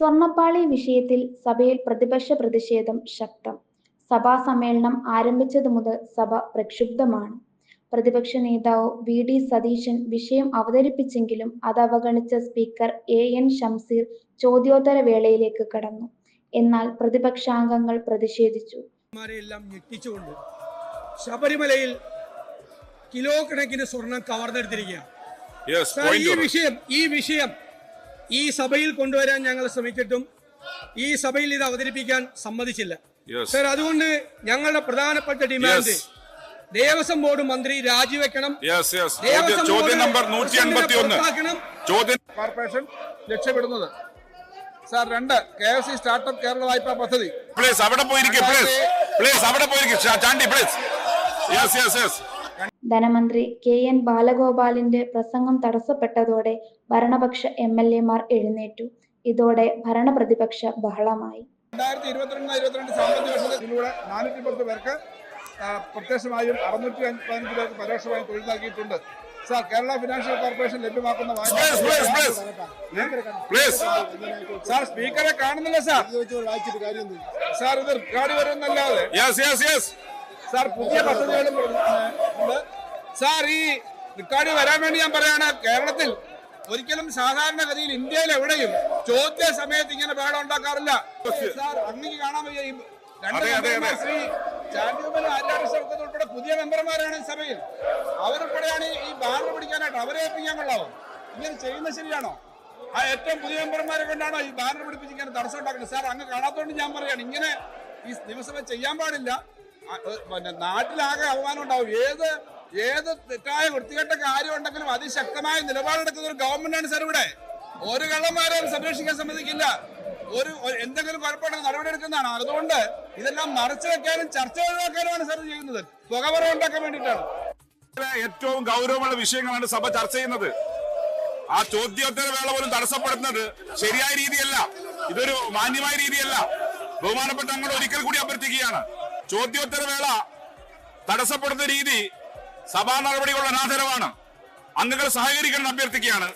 സ്വർണപ്പാളി വിഷയത്തിൽ സഭയിൽ പ്രതിപക്ഷ പ്രതിഷേധം ശക്തം. സഭാ സമ്മേളനം ആരംഭിച്ചതു മുതൽ സഭ പ്രക്ഷുബ്ധമാണ്. പ്രതിപക്ഷ നേതാവ് വി. ഡി. സതീശൻ വിഷയം അവതരിപ്പിച്ചെങ്കിലും അത് അവഗണിച്ച സ്പീക്കർ എ. എൻ. ഷംസീർ ചോദ്യോത്തര വേളയിലേക്ക് കടന്നു. എന്നാൽ പ്രതിപക്ഷാംഗങ്ങൾ പ്രതിഷേധിച്ചു. ഞെട്ടിച്ചുകൊണ്ട് ശബരിമലയിൽ കിലോ കണക്കിന് സ്വർണം കവർന്നെടുത്തിരിക്കുകയാണ്. ഈ വിഷയം ഈ വിഷയം ഈ സഭയിൽ കൊണ്ടുവരാൻ ഞങ്ങൾ ശ്രമിച്ചിട്ടും ഈ സഭയിൽ ഇത് അവതരിപ്പിക്കാൻ സമ്മതിച്ചില്ല. സർ അതുകൊണ്ട് ഞങ്ങളുടെ പ്രധാനപ്പെട്ട ഡിമാൻഡ്. ദേവസ്വം ബോർഡ് മന്ത്രി രാജിവെക്കണം. യെസ് യെസ് ചോദ്യം നമ്പർ നൂറ്റി അൻപത്തി ഒന്ന്. ചോദ്യം കോർപ്പറേഷൻ ലക്ഷ്യമിടുന്നത്. സാർ രണ്ട് K F C startup Kerala വായ്പാ പദ്ധതി. പ്ലീസ് അവിടെ പോയിരിക്കും പ്ലീസ് പ്ലീസ് അവിടെ പോയിരിക്കും Chandy please yes yes yes ധനമന്ത്രി കെ എൻ ബാലഗോപാലിന്റെ പ്രസംഗം തടസ്സപ്പെട്ടതോടെ ഭരണപക്ഷ എം എൽ എമാർ എഴുന്നേറ്റു. ഇതോടെ ഭരണപ്രതിപക്ഷ ബഹളമായി. രണ്ടായിരത്തി ഇരുപത്തിരണ്ട് ഇരുപത്തിരണ്ട് സാമ്പത്തിക വർഷത്തിലൂടെ നാനൂറ്റി പത്ത് പേർക്ക് പ്രത്യക്ഷമായും അറുന്നൂറ്റി പതിനഞ്ച് പേർക്ക് പരോക്ഷമായും തൊഴിൽ നൽകിയിട്ടുണ്ട്. സാർ കേരള ഫിനാൻഷ്യൽ കോർപ്പറേഷൻ ലഭ്യമാക്കുന്ന സാർ സ്പീക്കറെ കാണുന്നില്ല സാർ. സാർ ഇത് റെക്കോർഡ് വരുന്നല്ലാതെ. യെസ് യെസ് യെസ് സാർ പുതിയ പദ്ധതികളും സാർ ഈ റിക്കാർഡ് വരാൻ വേണ്ടി ഞാൻ പറയാണ് കേരളത്തിൽ ഒരിക്കലും സാധാരണഗതിയിൽ ഇന്ത്യയിൽ എവിടെയും ചോദ്യ സമയത്ത് ഇങ്ങനെ ബഹളം ഉണ്ടാക്കാറില്ല. സാർ അങ്ങേക്ക് കാണാൻ വയ്യ ഈ രണ്ട് മെമ്പർമാർ. ശ്രീ ആര്യാട് ഉൾപ്പെടെ പുതിയ മെമ്പർമാരാണ് ഈ സഭയിൽ. അവരുൾപ്പെടെയാണ് ഈ ബാനർ പിടിക്കാനായിട്ട് അവരെ ഏൽപ്പിക്കാൻ കൊള്ളാവും? ഇങ്ങനെ ചെയ്യുന്നത് ശരിയാണോ? ആ ഏറ്റവും പുതിയ മെമ്പർമാരെ കൊണ്ടാണോ ഈ ബാനർ പിടിപ്പിച്ചിങ്ങനെ തടസ്സം ഉണ്ടാക്കുന്നത്? സാർ അങ്ങ് കാണാത്തോണ്ട് ഞാൻ പറയാണ് ഇങ്ങനെ ഈ നിയമസഭ ചെയ്യാൻ പാടില്ല. പിന്നെ നാട്ടിലാകെ അപമാനം ഉണ്ടാവും. ഏത് ഏത് തെറ്റായ വൃത്തികെട്ട കാര്യം ഉണ്ടെങ്കിലും അതിശക്തമായ നിലപാടെടുക്കുന്ന ഒരു ഗവൺമെന്റാണ് സാർ ഇവിടെ. ഒരു കള്ളന്മാരെയും സംരക്ഷിക്കാൻ സമ്മതിക്കില്ല. ഒരു എന്തെങ്കിലും കുഴപ്പമുണ്ടെങ്കിൽ നടപടി എടുക്കുന്നതാണ്. അതുകൊണ്ട് ഇതെല്ലാം മറച്ചു വെക്കാനും ചർച്ച ഒഴിവാക്കാനുമാണ് സാർ ചെയ്യുന്നത്. പുകവറ ഉണ്ടാക്കാൻ വേണ്ടിയിട്ടാണ്. ഏറ്റവും ഗൗരവമുള്ള വിഷയങ്ങളാണ് സഭ ചർച്ച ചെയ്യുന്നത്. ആ ചോദ്യോത്തര വേള പോലും തടസ്സപ്പെടുന്നത് ശരിയായ രീതിയല്ല. ഇതൊരു മാന്യമായ രീതിയല്ല. ബഹുമാനപ്പെട്ട അങ്ങോട്ട് ഒരിക്കൽ കൂടി അഭ്യർത്ഥിക്കുകയാണ്. ചോദ്യോത്തര വേള തടസ്സപ്പെടുന്ന രീതി സഭാ നടപടികളുടെ അനാദരവാണ്. അംഗങ്ങൾ സഹകരിക്കണം അഭ്യർത്ഥിക്കുകയാണ്.